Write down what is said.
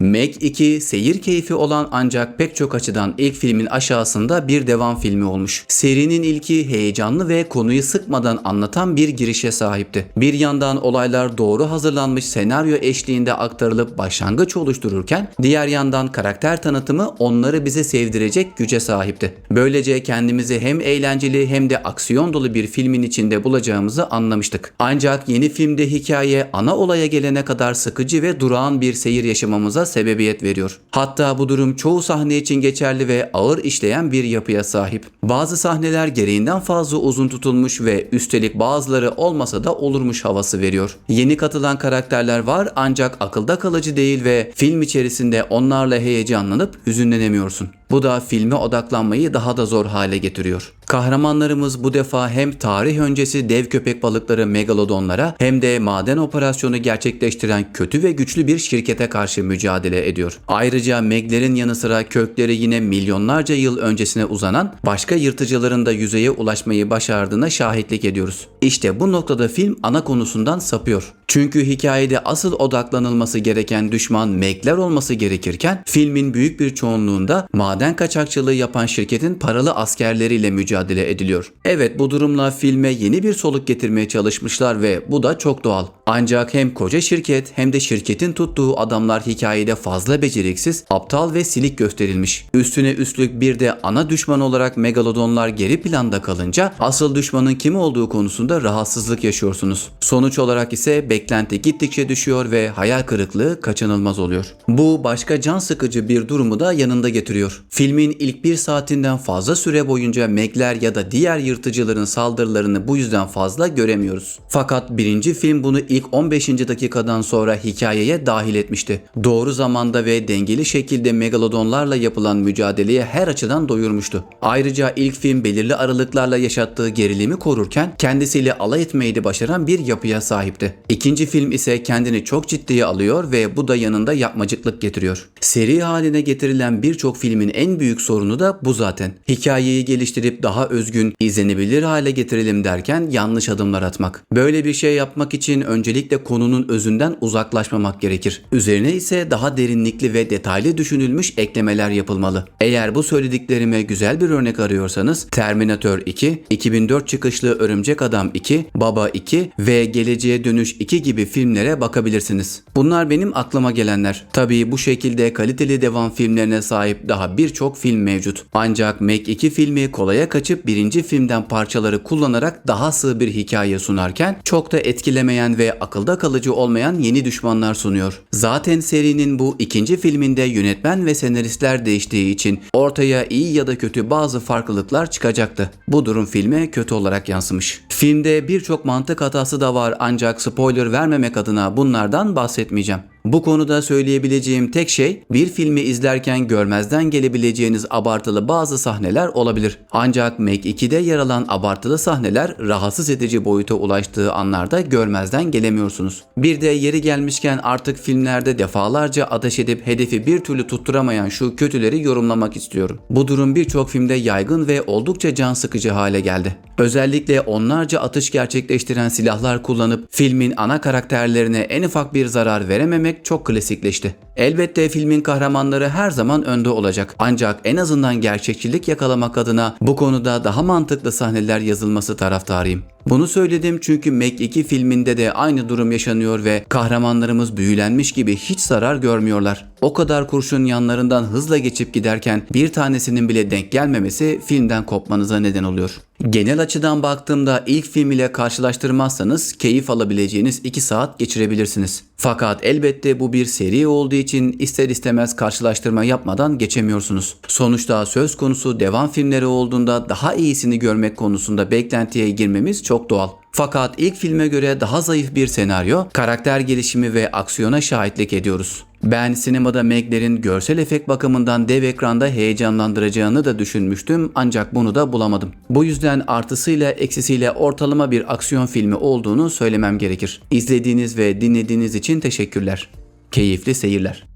Meg 2 seyir keyfi olan ancak pek çok açıdan ilk filmin aşağısında bir devam filmi olmuş. Serinin ilki heyecanlı ve konuyu sıkmadan anlatan bir girişe sahipti. Bir yandan olaylar doğru hazırlanmış senaryo eşliğinde aktarılıp başlangıç oluştururken diğer yandan karakter tanıtımı onları bize sevdirecek güce sahipti. Böylece kendimizi hem eğlenceli hem de aksiyon dolu bir filmin içinde bulacağımızı anlamıştık. Ancak yeni filmde hikaye ana olaya gelene kadar sıkıcı ve durağan bir seyir yaşamamıza sebebiyet veriyor. Hatta bu durum çoğu sahne için geçerli ve ağır işleyen bir yapıya sahip. Bazı sahneler gereğinden fazla uzun tutulmuş ve üstelik bazıları olmasa da olurmuş havası veriyor. Yeni katılan karakterler var ancak akılda kalıcı değil ve film içerisinde onlarla heyecanlanıp hüzünlenemiyorsun. Bu da filme odaklanmayı daha da zor hale getiriyor. Kahramanlarımız bu defa hem tarih öncesi dev köpek balıkları megalodonlara hem de maden operasyonu gerçekleştiren kötü ve güçlü bir şirkete karşı mücadele ediyor. Ayrıca Meglerin yanı sıra kökleri yine milyonlarca yıl öncesine uzanan başka yırtıcıların da yüzeye ulaşmayı başardığına şahitlik ediyoruz. İşte bu noktada film ana konusundan sapıyor. Çünkü hikayede asıl odaklanılması gereken düşman Megler olması gerekirken filmin büyük bir çoğunluğunda maden kaçakçılığı yapan şirketin paralı askerleriyle mücadele ediliyor. Evet bu durumla filme yeni bir soluk getirmeye çalışmışlar ve bu da çok doğal. Ancak hem koca şirket hem de şirketin tuttuğu adamlar hikayede fazla beceriksiz, aptal ve silik gösterilmiş. Üstüne üstlük bir de ana düşman olarak megalodonlar geri planda kalınca asıl düşmanın kim olduğu konusunda rahatsızlık yaşıyorsunuz. Sonuç olarak ise beklenti gittikçe düşüyor ve hayal kırıklığı kaçınılmaz oluyor. Bu başka can sıkıcı bir durumu da yanında getiriyor. Filmin ilk bir saatinden fazla süre boyunca Megler ya da diğer yırtıcıların saldırılarını bu yüzden fazla göremiyoruz. Fakat birinci film bunu ilk 15. dakikadan sonra hikayeye dahil etmişti. Doğru zamanda ve dengeli şekilde megalodonlarla yapılan mücadeleye her açıdan doyurmuştu. Ayrıca ilk film belirli aralıklarla yaşattığı gerilimi korurken kendisiyle alay etmeyi de başaran bir yapıya sahipti. İkinci film ise kendini çok ciddiye alıyor ve bu da yanında yapmacıklık getiriyor. Seri haline getirilen birçok filmin en büyük sorunu da bu zaten. Hikayeyi geliştirip daha özgün, izlenebilir hale getirelim derken yanlış adımlar atmak. Böyle bir şey yapmak için öncelikle konunun özünden uzaklaşmamak gerekir. Üzerine ise daha derinlikli ve detaylı düşünülmüş eklemeler yapılmalı. Eğer bu söylediklerime güzel bir örnek arıyorsanız Terminator 2, 2004 çıkışlı Örümcek Adam 2, Baba 2 ve Geleceğe Dönüş 2 gibi filmlere bakabilirsiniz. Bunlar benim aklıma gelenler. Tabii bu şekilde kaliteli devam filmlerine sahip daha birçok film mevcut. Ancak Meg 2 filmi kolaya kaçıp birinci filmden parçaları kullanarak daha sığ bir hikaye sunarken çok da etkilemeyen ve akılda kalıcı olmayan yeni düşmanlar sunuyor. Zaten serinin bu ikinci filminde yönetmen ve senaristler değiştiği için ortaya iyi ya da kötü bazı farklılıklar çıkacaktı. Bu durum filme kötü olarak yansımış. Filmde birçok mantık hatası da var ancak spoiler vermemek adına bunlardan bahsetmeyeceğim. Bu konuda söyleyebileceğim tek şey bir filmi izlerken görmezden gelebileceğiniz abartılı bazı sahneler olabilir. Ancak Meg 2'de yer alan abartılı sahneler rahatsız edici boyuta ulaştığı anlarda görmezden gelemiyorsunuz. Bir de yeri gelmişken artık filmlerde defalarca ateş edip hedefi bir türlü tutturamayan şu kötüleri yorumlamak istiyorum. Bu durum birçok filmde yaygın ve oldukça can sıkıcı hale geldi. Özellikle onlarca atış gerçekleştiren silahlar kullanıp filmin ana karakterlerine en ufak bir zarar verememek çok klasikleşti. Elbette filmin kahramanları her zaman önde olacak. Ancak en azından gerçekçilik yakalamak adına bu konuda daha mantıklı sahneler yazılması taraftarıyım. Bunu söyledim çünkü Meg 2 filminde de aynı durum yaşanıyor ve kahramanlarımız büyülenmiş gibi hiç zarar görmüyorlar. O kadar kurşun yanlarından hızla geçip giderken bir tanesinin bile denk gelmemesi filmden kopmanıza neden oluyor. Genel açıdan baktığımda ilk film ile karşılaştırmazsanız keyif alabileceğiniz 2 saat geçirebilirsiniz. Fakat elbette bu bir seri olduğu için ister istemez karşılaştırma yapmadan geçemiyorsunuz. Sonuçta söz konusu devam filmleri olduğunda daha iyisini görmek konusunda beklentiye girmemiz çok doğal. Fakat ilk filme göre daha zayıf bir senaryo, karakter gelişimi ve aksiyona şahitlik ediyoruz. Ben sinemada Meg'lerin görsel efekt bakımından dev ekranda heyecanlandıracağını da düşünmüştüm ancak bunu da bulamadım. Bu yüzden artısıyla eksisiyle ortalama bir aksiyon filmi olduğunu söylemem gerekir. İzlediğiniz ve dinlediğiniz için teşekkürler. Keyifli seyirler.